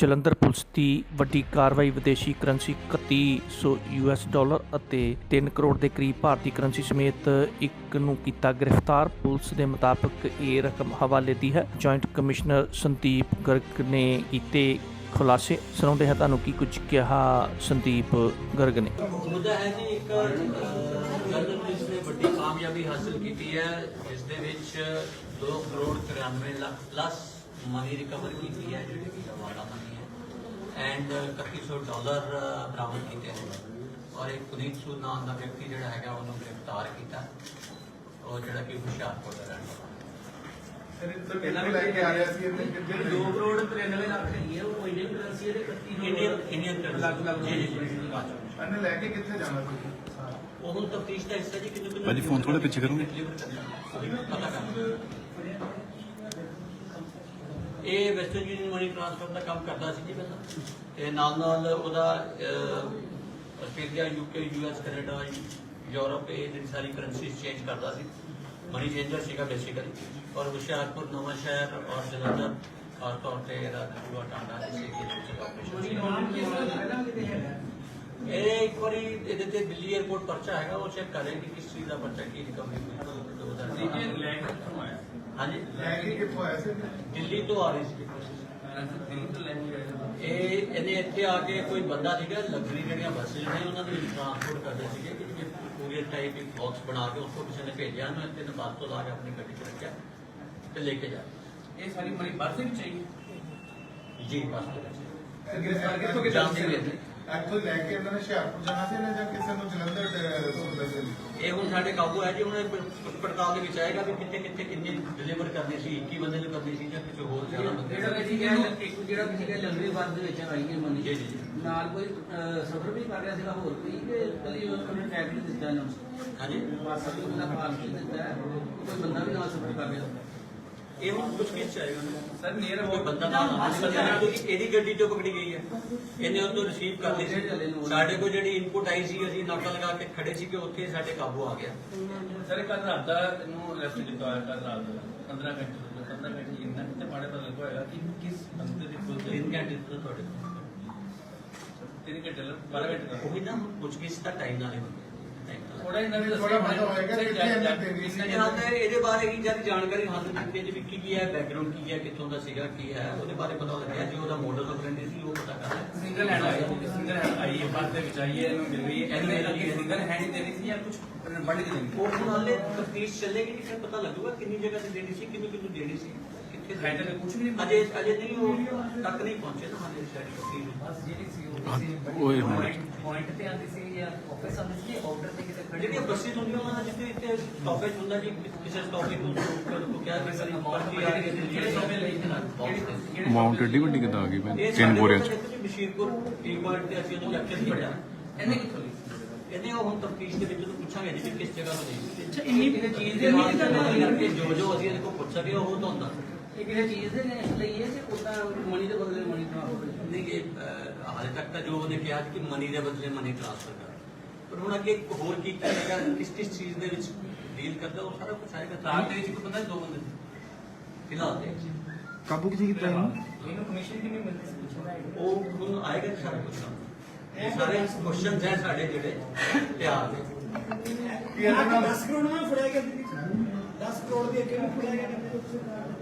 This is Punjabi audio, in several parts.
ਜਲੰਧਰ ਪੁਲਿਸ ਦੀ ਵੱਡੀ ਕਾਰਵਾਈ ਵਿਦੇਸ਼ੀ ਕਰੰਸੀ 3100 ਯੂਐਸ ਡਾਲਰ ਅਤੇ 3 ਕਰੋੜ ਦੇ ਕਰੀਬ ਭਾਰਤੀ ਕਰੰਸੀ ਸਮੇਤ ਇੱਕ ਨੂੰ ਕੀਤਾ ਗ੍ਰਿਫਤਾਰ। ਪੁਲਿਸ ਦੇ ਮੁਤਾਬਕ ਇਹ ਰਕਮ ਹਵਾਲੇ ਦੀ ਹੈ। ਜੁਆਇੰਟ ਕਮਿਸ਼ਨਰ ਸੰਦੀਪ ਗਰਗ ਨੇ ਕੀਤੇ ਖੁਲਾਸੇ। ਸੁਣਾਉਂਦੇ ਹਾਂ ਤੁਹਾਨੂੰ ਕੀ ਕੁਝ ਕਿਹਾ ਸੰਦੀਪ ਗਰਗ ਨੇ। ਮੁੱਦਾ ਹੈ ਜੀ ਇੱਕ ਜਲੰਧਰ ਪੁਲਿਸ ਨੇ ਵੱਡੀ ਕਾਮਯਾਬੀ ਹਾਸਲ ਕੀਤੀ ਹੈ। ਇਸ ਦੇ ਵਿੱਚ 2 crore 93 lakh plus money recover ਕੀਤੀ ਹੈ, ਜਿਹੜੀ ਕਿ ਹਵਾਲਾ ਐਂਡ 3100 ਡਾਲਰ ਬਰਾਮਦ ਕੀਤੇ ਹਨ ਔਰ ਇੱਕ ਪੁਨੀਤ ਸੂਦ ਨਾਮ ਦਾ ਵਿਅਕਤੀ ਜਿਹੜਾ ਹੈਗਾ ਉਹਨੂੰ ਗ੍ਰਿਫਤਾਰ ਕੀਤਾ ਉਹ ਜਿਹੜਾ ਕਿ ਹੁਸ਼ਿਆਰਪੁਰ ਦਾ ਰਹਿਣ ਵਾਲਾ ਹੈ ਪਹਿਲਾਂ ਵੀ ਲੈ ਕੇ ਆ ਰਿਹਾ ਸੀ ਇਹਨੇ ਜਿਹੜੀ 2 ਕਰੋੜ 93 ਲੱਖ ਹੈਗੀ ਹੈ ਉਹ ਇੰਡੀਅਨ ਕਰੰਸੀ ਦੇ 31 ਇੰਡੀਅਨ ਇੰਡੀਅਨ ਲੱਖ ਲੱਖ ਜੀ ਜੀ ਜੀ। ਇਹਨੇ ਲੈ ਕੇ ਕਿੱਥੇ ਜਾਣਾ ਸੀ? ਉਹ ਤਫਤੀਸ਼ ਦਾ ਹਿੱਸਾ ਜੀ ਕਿੰਨੇ ਕਿੰਨੇ ਭਾਜੀ, ਫੋਨ ਥੋੜ੍ਹਾ ਪਿੱਛੇ ਕਰੋਗੇ? ਪਤਾ ਕਰ ਇਹ ਵੈਸਟਰਨ ਯੂਨੀਅਨ ਮਨੀ ਟ੍ਰਾਂਸਫਰ ਦਾ ਕੰਮ ਕਰਦਾ ਸੀ ਜੀ ਪਹਿਲਾਂ। ਤੇ ਨਾਲ ਨਾਲ ਉਹਦਾ Australia UK US Canada Europe ਇਹ ਜਿਹੜੀ ਸਾਰੀ ਕਰੰਸੀ ਚੇਂਜ ਕਰਦਾ ਸੀ। ਮਨੀ ਚੇਂਜਰ ਸੀਗਾ ਬੇਸਿਕਲੀ ਔਰ ਹੁਸ਼ਿਆਰਪੁਰ, ਨਵਾਂ ਸ਼ਹਿਰ ਔਰ ਜਲੰਧਰ ਖਾਸ ਤੌਰ ਤੇ ਇਹਦਾ ਟਾਂਡਾ ਇਸ ਏਰੀਏ ਦੇ ਵਿੱਚ ਇਹ ਇੱਕ ਵਾਰੀ ਇਹਦੇ ਤੇ ਦਿੱਲੀ 에ਅਰਪੋਰਟ ਪਰਚਾ ਹੈਗਾ ਉਹ ਚੈੱਕ ਕਰੇ ਕਿ ਕਿਸ ਚੀਜ਼ ਦਾ ਪਰਚਾ ਕੀ ਰਿਕਵਰੀ ਹੋਈ ਉਹਦਾ ਲੈ ਕੇ ਕਿੱਥੋਂ ਆਇਆ? ਹਾਂਜੀ। ਲੈ ਕੇ ਕਿੱਥੋਂ ਆਇਆ ਸੀ? ਦਿੱਲੀ ਤੋਂ ਆ ਰਹੀ ਸੀ। ਤੋਂ ਇਹ ਇਹਨੇ ਇੱਥੇ ਆ ਕੇ ਕੋਈ ਬੰਦਾ ਸੀਗਾ ਲਗਜ਼ਰੀ ਜਿਹੜੀਆਂ ਬੱਸ ਜਿਹੜੀਆਂ ਉਹਨਾਂ ਦੇ ਵਿੱਚ ਟਰਾਂਸਪੋਰਟ ਕਰਦੇ ਸੀਗੇ ਕਿ ਕੋਰੀਅਰ ਟਾਈਪ ਇੱਕ ਬਾਕਸ ਬਣਾ ਕੇ ਉਸको ਕਿਸੇ ਨੇ ਭੇਜਿਆ ਉਹਨੂੰ ਇੱਥੇ ਨੇ ਬੱਸ ਤੋਂ ਲਾ ਕੇ ਆਪਣੀ ਗੱਡੀ 'ਚ ਰੱਖਿਆ ਤੇ ਲੈ ਕੇ ਜਾ ਇਹ ਸਾਰੀ ਮਨੀ ਬੱਸ ਵਿੱਚ ਆਈ? ਜੀ ਬੱਸ ਦੇ ਵਿੱਚ। ਗ੍ਰਿਫਤਾਰ ਕਿੱਥੋਂ ਕਿੱਥੇ ਜਾਂਦੀ ਹੋਈ ਇੱਥੇ। ਲੈ ਕੇ ਇਹਨਾਂ ਨੇ ਹੁਸ਼ਿਆਰਪੁਰ ਜਾਣਾ ਸੀ ਨਾ ਜਾਂ ਕਿਸੇ ਨੂੰ ਜਲੰਧਰ ਡ- ਸੁਣਦਾ ਸੀ ਇਹ ਹੁਣ ਸਾਡੇ ਕਾਬੂ ਹੈ ਜੀ ਹੁਣ ਇਹ ਪ- ਪੜਤਾਲ ਦੇ ਵਿੱਚ ਆਏਗਾ ਵੀ ਕਿੱਥੇ ਕਿੱਥੇ ਕਿੰਨੀ ਡਿਲੀਵਰ ਕਰਨੀ ਸੀ 21 ਬੰਦੇ ਨੂੰ ਕਰਨੀ ਸੀ ਜਾਂ ਕਿਸੇ ਹੋਰ ਜ਼ਿਆਦਾ ਬੰਦੇ ਜਿਹੜਾ ਨੂੰ। ਅਸੀਂ ਕਹਿੰਦੇ ਜਿਹੜਾ ਤੁਸੀਂ ਕਹਿੰਦੇ ਲੰਗਰੀ ਬੱਸ ਦੇ ਵਿੱਚ ਆਈ ਹੈ ਮਨੀ ਜੀ, ਜੀ, ਜੀ। ਨਾਲ ਕੋਈ ਅਹ, ਸਫ਼ਰ ਵੀ ਕਰ ਰਿਹਾ ਸੀਗਾ ਹੋਰ ਕੋਈ ਕਿ ਕਦੀ ਉਹਨੇ ਟੈਗ ਨਹੀਂ ਦਿੱਤਾ ਇਹਨਾਂ ਨੂੰ ਹਾਂਜੀ ਬੱਸ ਦਾ ਉਹਦਾ ਪਾਲਕੀ ਦਿੱਤਾ ਹੈ ਕੋਈ ਬੰਦਾ ਵੀ ਨਾਲ ਸਫ਼ਰ ਕਰ ਰਿਹਾ ਇਹ ਹੁਣ ਕੁਝ ਕਿਸ ਚਾਹੀਦਾ। ਸਰ ਨੀਅਰ ਕੋਈ ਬੰਦਾ ਨਾਲ ਨਹੀਂ ਬੰਦਾ ਨਾਲ ਕਿਉਂਕਿ ਇਹਦੀ ਗੱਡੀ ਤੋਂ ਪਕੜੀ ਗਈ ਹੈ। ਇਹਨੇ ਉਹ ਤੋਂ ਰਿਸੀਵ ਕਰ ਲਈ ਸੀ ਸਾਡੇ ਕੋਲ ਜਿਹੜੀ ਇਨਪੁਟ ਆਈ ਸੀ ਅਸੀਂ ਨਾਕਾ ਲਗਾ ਕੇ ਖੜੇ ਸੀ ਕਿ ਉੱਥੇ ਸਾਡੇ ਕਾਬੂ ਆ ਗਿਆ। ਸਰ ਕੱਲ ਰਾਤ ਦਾ ਇਹਨੂੰ ਅਰੈਸਟ ਕੀਤਾ ਹੋਇਆ ਕੱਲ ਰਾਤ ਦਾ। 15 ਘੰਟੇ ਤੋਂ 15 ਘੰਟੇ ਇੰਨਾ ਕਿਤੇ ਮਾੜੇ ਪਤਾ ਲੱਗਾ ਹੋਏਗਾ ਕਿ ਕਿਸ ਬੰਦੇ ਦੇ ਕੋਲ ਤਿੰਨ ਘੰਟੇ ਤੋਂ ਤੁਹਾਡੇ ਕੋਲ। 3 ਘੰਟੇ ਲੱਗ 12 ਘੰਟੇ ਦਾ ਉਹੀ ਨਾ ਪੁੱਛ ਗਿੱਛ ਦਾ ਟਾਈਮ ਨਾਲ ਥੋੜਾ ਇਹਨਾਂ ਨੇ ਥੋੜ੍ਹਾ ਪਤਾ ਹੋਏਗਾ ਕਿ ਕਿੱਥੇ ਇਹਨਾਂ ਸੀ। ਤੇ ਇਹਦੇ ਬਾਰੇ ਕੀ ਜ਼ਿਆਦਾ ਜਾਣਕਾਰੀ ਹਾਸਲ ਕੀਤੀ ਜੀ ਵੀ ਕੀ ਕੀ ਹੈ ਬੈਕਗ੍ਰਾਉਂਡ ਕੀ ਹੈ ਕਿੱਥੋਂ ਦਾ ਸੀਗਾ ਕੀ ਹੈ ਉਹਦੇ ਬਾਰੇ ਪਤਾ ਲੱਗਿਆ ਜੋ ਉਹਦਾ ਮਾਡਲ ਆਫਰੈਂਡੀ ਸੀ ਉਹ ਪਤਾ ਕਰ single hand I single hand I ਹੈ ਬੱਸ ਦੇ ਵਿੱਚ ਆਈ ਹੈ ਇਹਨੂੰ ਮਿਲ ਰਹੀ ਹੈ ਇਹਨੇ ਅੱਗੇ ਸਿੰਗਲ ਹੈਂਡ ਹੀ ਦੇਣੀ ਸੀ ਜਾਂ ਕੁਝ ਕੇ ਦੇਣੀ ਉਹ ਹੁਣ ਹਾਲੇ ਤਫਤੀਸ਼ ਚੱਲੇਗੀ ਕਿ ਪਤਾ ਲੱਗੂਗਾ ਕਿੰਨੀ ਜਗ੍ਹਾ ਤੇ ਦੇਣੀ ਸੀ ਕਿੰਨੂੰ ਕਿੰਨੂੰ ਦੇਣੀ ਸੀ ਕਿੱਥੇ ਹੈ ਤਾਂ ਕੁਝ ਵੀ ਨਹੀਂ ਅਜੇ ਅਜੇ ਨਹੀਂ ਉਹ ਤੱਕ ਨਹੀਂ ਪਹੁੰਚੇ ਨਾ ਹਾਲੇ ਸਾਡੀ ਤਫਤੀਸ਼ ਬੱਸ ਜਿਹੜੀ ਸੀ ਉਹ ਓਏ ਹੋਏ। ਪੁਆਇੰਟ ਤੇ ਆਉਂਦੀ ਸੀ ਜਾਂ ਆਫਿਸ ਆਉਂਦੀ ਸੀ ਆਰਡਰ ਤੇ ਕਿਤੇ ਖੜੀ ਜਿਹੜੀਆਂ ਬੱਸਿਸ ਹੁੰਦੀਆਂ ਉਹਨਾਂ ਦਾ ਜਿੱਥੇ ਇੱਥੇ ਸਟਾਪੇਜ ਹੁੰਦਾ ਜੀ ਕਿਸੇ ਸਟਾਪੇਜ ਤੋਂ ਤੋਂ ਕਿਹਾ ਕਿ ਸਾਡੀ ਪਰਚੀ ਆ ਰਹੀ ਹੈ ਜਿਹੜੇ ਸਟਾਪੇਜ ਲਈ ਜਿਹੜੇ ਅਮਾਉਂਟ ਏਡੀ ਵੱਡੀ ਕਿੱਦਾਂ ਆ ਗਈ ਇਹ ਤਿੰਨ ਬੋਰਿਆਂ ਚ ਬਸ਼ੀਰਪੁਰ ਟੀ ਪੁਆਇੰਟ ਤੇ ਅਸੀਂ ਉਹਨੂੰ ਕੈਪਚਰ ਕੀਤਾ ਇਹਨੇ ਕਿੱਥੋਂ ਲਈ? ਇਹਨੇ ਉਹ ਹੁਣ ਤਫਤੀਸ਼ ਦੇ ਵਿੱਚ ਉਹਨੂੰ ਪੁੱਛਾਂਗੇ ਜੀ ਕਿ ਕਿਸ ਜਗ੍ਹਾ ਤੋਂ ਲਈ। ਅੱਛਾ ਇੰਨੀ ਕਿਸੇ ਚੀਜ਼ ਦੇ ਨਹੀਂ ਕਰਨਾ ਕਰਕੇ ਜੋ ਜੋ ਅਸੀਂ ਇਹਦੇ ਕੋਲ ਪੁੱਛ ਸਕੇ ਉਹ ਤਾਂ ਹੁੰਦਾ। ਇਹ ਕਿਸੇ ਚੀਜ਼ ਦੇ ਨੇ ਲਈ ਹੈ ਕਿ ਉਦਾਂ ਮਨੀ ਦੇ ਬਦਲੇ ਮਨੀ ਟ੍ਰਾਂਸਫਰ ਨਹੀਂ ਕਿ ਅਹ, ਹਾਲੇ ਤੱਕ ਤਾਂ ਜੋ ਉਹਨੇ ਕਿਹਾ ਕਿ ਮਨੀ ਦੇ ਬਦਲੇ ਮਨੀ ਟ੍ਰਾਂਸਫਰ ਕਰ। ਪਰ ਹੁਣ ਅੱਗੇ ਹੋਰ ਕੀ ਕਰੇਗਾ ਕਿਸ ਕਿਸ ਚੀਜ਼ ਦੇ ਵਿੱਚ ਡੀਲ ਕਰਦਾ ਉਹ ਸਾਰਾ ਕੁਝ ਆਏਗਾ ਤਾਂ ਦੇ ਵਿੱਚ ਕੋਈ ਬੰਦਾ ਦੋ ਬੰਦੇ ਸੀ ਫਿਲਹਾਲ ਦੇ ਕਾਬੂ ਕਿੱਥੇ ਕੀਤਾ ਇਹਨੂੰ? ਇਹਨੂੰ ਕਮਿਸ਼ਨ ਕਿੰਨੀ ਮਿਲਦੀ ਉਹ ਹੁਣ ਆਏਗਾ ਸਾਰਾ ਕੁਝ ਇਹ ਸਾਰੇ ਕੁਐਸਚਨਸ ਹੈ ਸਾਡੇ ਜਿਹੜੇ ਤਿਆਰ ਨੇ। ਕਿ ਇਹਦੇ ਨਾਲ 10 ਕਰੋੜ ਨਾਲ ਫੜਿਆ ਗਿਆ ਦਿੱਲੀ 10 ਕਰੋੜ ਦੇ ਅੱਗੇ ਵੀ ਫੜਿਆ ਗਿਆ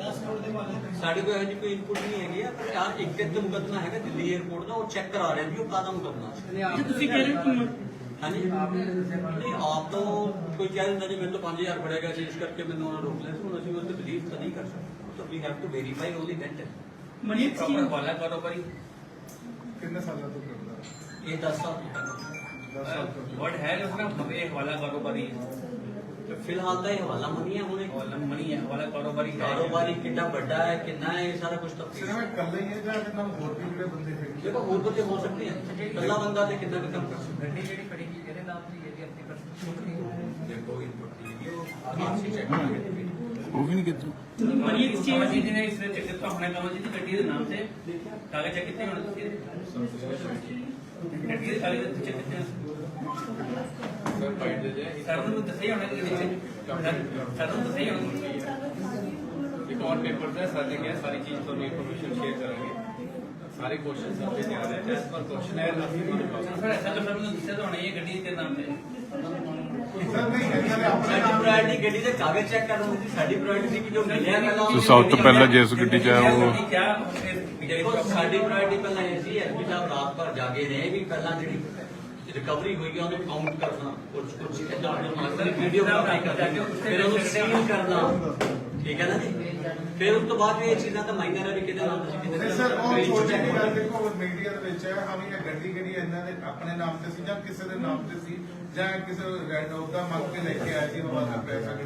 10 ਕਰੋੜ ਦੇ ਮਾਲਕ ਸਾਡੇ ਕੋਲ ਇਹੋ ਜਿਹੀ ਕੋਈ ਇਨਪੁਟ ਨਹੀਂ ਹੈਗੀ ਆ ਪਰ ਆ ਇੱਕ ਇੱਕ ਮੁਕਦਮਾ ਹੈਗਾ ਦਿੱਲੀ 에ਅਰਪੋਰਟ ਦਾ ਉਹ ਚੈੱਕ ਕਰਾ ਰਹੇ ਜੀ ਉਹ ਕਾਹਦਾ ਮੁਕਦਮਾ ਸੀ ਤੁਸੀਂ ਕਹਿ ਰਹੇ ਕਿ ਹਾਂਜੀ ਆਪਨੇ ਦੱਸਿਆ ਨਹੀਂ ਆਪ ਤੋਂ ਕੋਈ ਕਹਿ ਦਿੰਦਾ ਜੀ ਮੈਨੂੰ ਤਾਂ 5000 ਫੜਿਆ ਗਿਆ ਸੀ ਇਸ ਕਰਕੇ ਮੈਨੂੰ ਉਹਨਾਂ ਰੋਕ ਲਿਆ ਸੀ ਹੁਣ ਅਸੀਂ ਉਹ ਤੇ ਬਲੀਵ ਤਾਂ ਨਹੀਂ ਕਰ ਸਕਦੇ ਤਾਂ ਵੀ have to verify only that money proper ਵਾਲਾ ਕਾਰੋਬਾਰੀ ਕਿੰਨੇ ਸਾਲਾਂ ਤੋਂ ਕਰਦਾ ਇਹ 10 ਸਾਲ ਤੋਂ ਪਹਿਲਾਂ। 10 ਸਾਲ ਤੋਂ ਵਰਡ ਹੈ ਉਸਨਾ ਤੇ ਫਿਲਹਾਲ ਤਾਂ ਇਹ ਹਵਾਲਾ ਮਨੀ ਹੈ ਹੁਣ। ਇਹ ਵਾਲਾ ਮਨੀ ਹੈ ਵਾਲਾ ਕਾਰੋਬਾਰੀ ਕਾਰੋਬਾਰੀ ਕਿੰਨਾ ਵੱਡਾ ਹੈ ਕਿੰਨਾ ਹੈ ਇਹ ਸਾਰਾ ਕੁਝ ਤਾਂ ਸਿਰਫ ਇਕੱਲਾ ਹੀ ਹੈ ਜਾਂ ਨਾਲ ਹੋਰ ਵੀ ਜਿਹੜੇ ਬੰਦੇ ਹੈਗੇ ਦੇਖੋ ਹੋਰ ਬੰਦੇ ਹੋ ਸਕਦੇ ਹਨ ਇਕੱਲਾ ਬੰਦਾ ਤੇ ਕਿੰਨਾ ਕੁ ਕੰਮ ਕਰ ਸਕਦਾ। ਗੱਡੀ ਜਿਹੜੀ ਖੜੀ ਕੀ ਇਹਦੇ ਨਾਮ ਦੀ ਇਹਦੀ ਆਪਣੀ ਪਰਸਨਲ ਦੇਖੋ ਇਨਪੁਟ ਦੀ ਉਹ ਆਂਸੀ ਚੈੱਕ ਕਰਾਂਗੇ ਉਹ ਵੀ ਨਹੀਂ ਕੀਤਾ ਮਨੀ ਇਸ ਚੀਜ਼ ਮਨੀ ਨੇ ਇਸ ਨੇ ਚੈੱਕ ਕੀਤਾ ਹੋਣਾ ਕੰਮ ਜੀ ਗੱਡੀ ਦੇ ਨਾਮ ਤੇ। ਕਾਗਜ਼ ਚੈੱਕ ਕੀਤੇ ਹੋਣੇ ਤੁਸੀਂ? ਗੱਡੀ ਦੇ ਕਾਗਜ਼ ਚੈੱਕ ਕੀਤੇ ਸਰ ਦੇ ਸਰ ਨੂੰ ਦੱਸਿਆ ਹੋਣਾ ਕਿ ਵਿੱਚ ਸਰ ਨੂੰ ਦੱਸਿਆ ਹੋਣਾ ਇੱਕ ਔਨ ਪੇਪਰ ਤੇ ਸਾਡੇ ਕਿਹਾ ਸਾਰੀ ਚੀਜ਼ ਤੁਹਾਨੂੰ ਇਨਫੋਰਮੇਸ਼ਨ ਸ਼ੇਅਰ ਕਰਾਂਗੇ ਸਾਰੇ ਕੁਐਸਚਨਸ ਆਪੇ ਦੇ ਰਹੇ ਐਸ ਪਰ ਕੁਐਸਚਨ ਹੈ ਸਰ ਐਸਾ ਤਾਂ ਮੈਨੂੰ ਦੱਸਿਆ ਤਾਂ ਹੋਣਾ ਹੀ ਹੈ ਗੱਡੀ ਦੇ ਨਾਮ ਤੇ। ਸਰ ਦੇ ਸਾਡੀ ਦੇ ਦੀ ਸਾਡੀ ਸਭ ਤੋਂ ਪਹਿਲਾਂ ਜਿਸ ਗੱਡੀ 'ਚ ਹੈ ਉਹ ਦੇਖੋ ਸਾਡੀ ਪ੍ਰਾਇੋਰਟੀ ਪਹਿਲਾਂ ਇਹ ਸੀ ਐਸਪੀ ਸਾਹਿਬ ਰਾਤ ਭਰ ਜਾਗੇ ਨੇ ਵੀ ਪਹਿਲਾਂ ਜਿਹੜੀ ਰਿਕਵਰੀ ਹੋਈ ਹੈ ਉਹਨੂੰ ਕਾਊਂਟ ਕਰਨਾ। ਕੁਝ ਕੁਝ ਇਦਾਂ ਦੇ ਮਾਸਟਰ ਵੀਡੀਓ ਕਾਪੀ ਕਰਨਾ ਫਿਰ ਉਹਨੂੰ ਸੀਲ ਕਰਨਾ। ਠੀਕ ਹੈ ਨਾ ਜੀ? ਫਿਰ ਉਸ ਤੋਂ ਬਾਅਦ ਵੀ ਇਹ ਚੀਜ਼ਾਂ ਤਾਂ ਮਾਈਨਰ ਹੈ ਵੀ ਕਿਹਦੇ ਨਾਲ ਤੁਸੀਂ ਕਿਹਦੇ ਨਾਲ ਸਰ ਉਹ ਛੋਟੀ ਜਿਹੀ ਗੱਲ। ਦੇਖੋ ਮੀਡੀਆ ਦੇ ਵਿੱਚ ਹੈ ਹਾਂ ਵੀ ਇਹ ਗੱਡੀ ਕਿਹੜੀ ਇਹਨਾਂ ਦੇ ਆਪਣੇ ਨਾਮ ਤੇ ਸੀ ਜਾਂ ਕਿਸੇ ਦੇ ਨਾਮ ਤੇ ਸੀ ਜਾਂ ਕਿਸੇ ਰੈਡ ਉਹਦਾ ਮੰਗ ਕੇ ਲੈ ਕੇ ਉਹ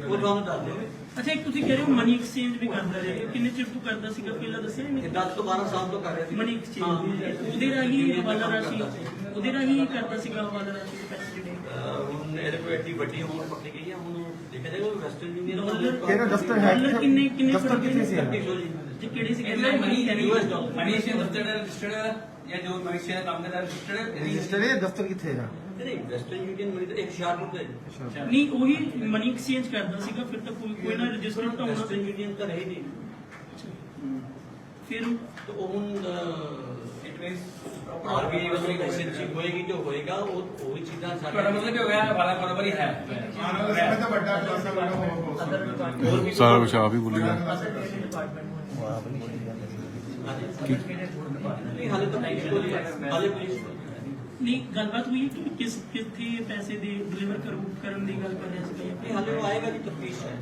ਕਿਹੜਾ ਤੁਹਾਨੂੰ ਦੱਸ ਦਿਓ ਅੱਛਾ ਇੱਕ ਤੁਸੀਂ ਕਹਿ ਰਹੇ ਹੋ ਮਨੀ ਐਕਸਚੇਂਜ ਵੀ ਕਰਦਾ ਰਿਹਾ। ਕਿੰਨੇ ਚਿਰ ਤੋਂ ਕਰਦਾ ਸੀਗਾ? ਪਹਿਲਾਂ ਦੱਸਿਆ ਨਹੀਂ? ਇਹ 10 ਤੋਂ 12 ਸਾਲ ਤੋਂ ਕਰ ਰਹੇ ਸੀ ਮਨੀ ਐਕਸਚੇਂਜ ਉਹਦੇ ਰਾਹੀਂ ਹਵਾਲਾ ਰਾਸ਼ੀ ਉਹਦੇ ਰਾਹੀਂ ਕਰਦਾ ਸੀਗਾ ਹਵਾਲਾ ਰਾਸ਼ੀ ਦੇ ਪੈਸੇ ਜਿਹੜੇ? ਹੁਣ ਇਹਦੇ ਕੋਈ ਐਡੀ ਵੱਡੀ ਹੋਣ ਪੱਕੀ ਗਈ ਹੈ। ਹੁਣ ਦੇਖਿਆ ਜਾਏਗਾ ਵੈਸਟਰਨ ਯੂਨੀਅਨ ਕਿਹੜਾ ਦਫ਼ਤਰ ਹੈ? ਕਿੰਨੇ ਕਿੰਨੇ ਦਫ਼ਤਰ ਕਿੱਥੇ ਸੀ? ਜੀ ਕਿਹੜੇ ਸੀ ਇਹਦਾ ਮਨੀ dollar। ਮਨੀ ਸੇ ਰਜਿਸਟਰਡ ਰਜਿਸਟਰਡ ਜਾਂ ਜੋ ਮਨੀ ਸੇ ਦਾ ਕੰਮ ਕਰਦਾ ਰਜਿਸਟਰਡ ਰਜਿਸਟਰ ਹੈ ਦਫ਼ਤਰ ਕਿੱਥੇ ਹੈ ਨਹੀਂ ਵੈਸਟਰਨ ਯੂਨੀਅਨ ਮਨੀ ਤਾਂ ਇੱਕ ਹੁਸ਼ਿਆਰਪੁਰ ਦਾ ਹੈ ਨਹੀਂ ਉਹੀ ਮਨੀ ਐਕਸਚੇਂਜ ਕਰਦਾ ਸੀਗਾ ਫਿਰ ਤਾਂ ਕੋਈ ਕੋਈ ਨਾ ਰਜਿਸਟਰਡ ਤਾਂ ਹੋਣਾ ਵੈਸਟਰਨ ਯੂਨੀਅਨ ਤਾਂ ਹੈ ਹੀ ਨਹੀਂ। ਫਿਰ तो ਹੁਣ ਇਟ ਮੀਨਸ ਆਰਬੀਆਈ ਵੱਲੋਂ ਲਾਇਸੈਂਸਿੰਗ ਹੋਏਗੀ ਜੋ ਹੋਏਗਾ ਉਹ ਉਹ ਹੀ ਚੀਜ਼ਾਂ ਤੁਹਾਡਾ ਮਤਲਬ ਕਿ ਹੋਇਆ ਵਾਲਾ ਬਰਾਬਰ ਹੀ। ਹੈ ਵਾਲੇ ਸਮੇਂ ਤਾਂ ਵੱਡਾ ਖਾਸਾ ਵੱਡਾ ਹੋ ਹੋ ਹੈ ਹੋਰ ਵੀ ਸਾਰਾ ਕੁਝ ਆਪ ਹੀ ਬੋਲੇਗਾ ਨਹੀਂ ਹਾਲੇ ਤਾਂ ਪੁਲਿਸ ਕੋਲ ਹੀ ਹੈ ਹਾਲੇ ਪੁਲਿਸ ਕੋਲ ਹੀ ਹੈ। ਨਹੀਂ ਗੱਲਬਾਤ ਹੋਈ ਕਿ ਕਿਸ ਕਿੱਥੇ ਪੈਸੇ ਦੇ ਡਿਲੀਵਰ ਕਰਨ ਦੀ ਗੱਲ ਕਰ ਰਿਹਾ ਸੀਗਾ ਨਹੀਂ ਹਾਲੇ ਉਹ ਆਏਗਾ ਜੀ ਤਫਤੀਸ਼ ਹੈ।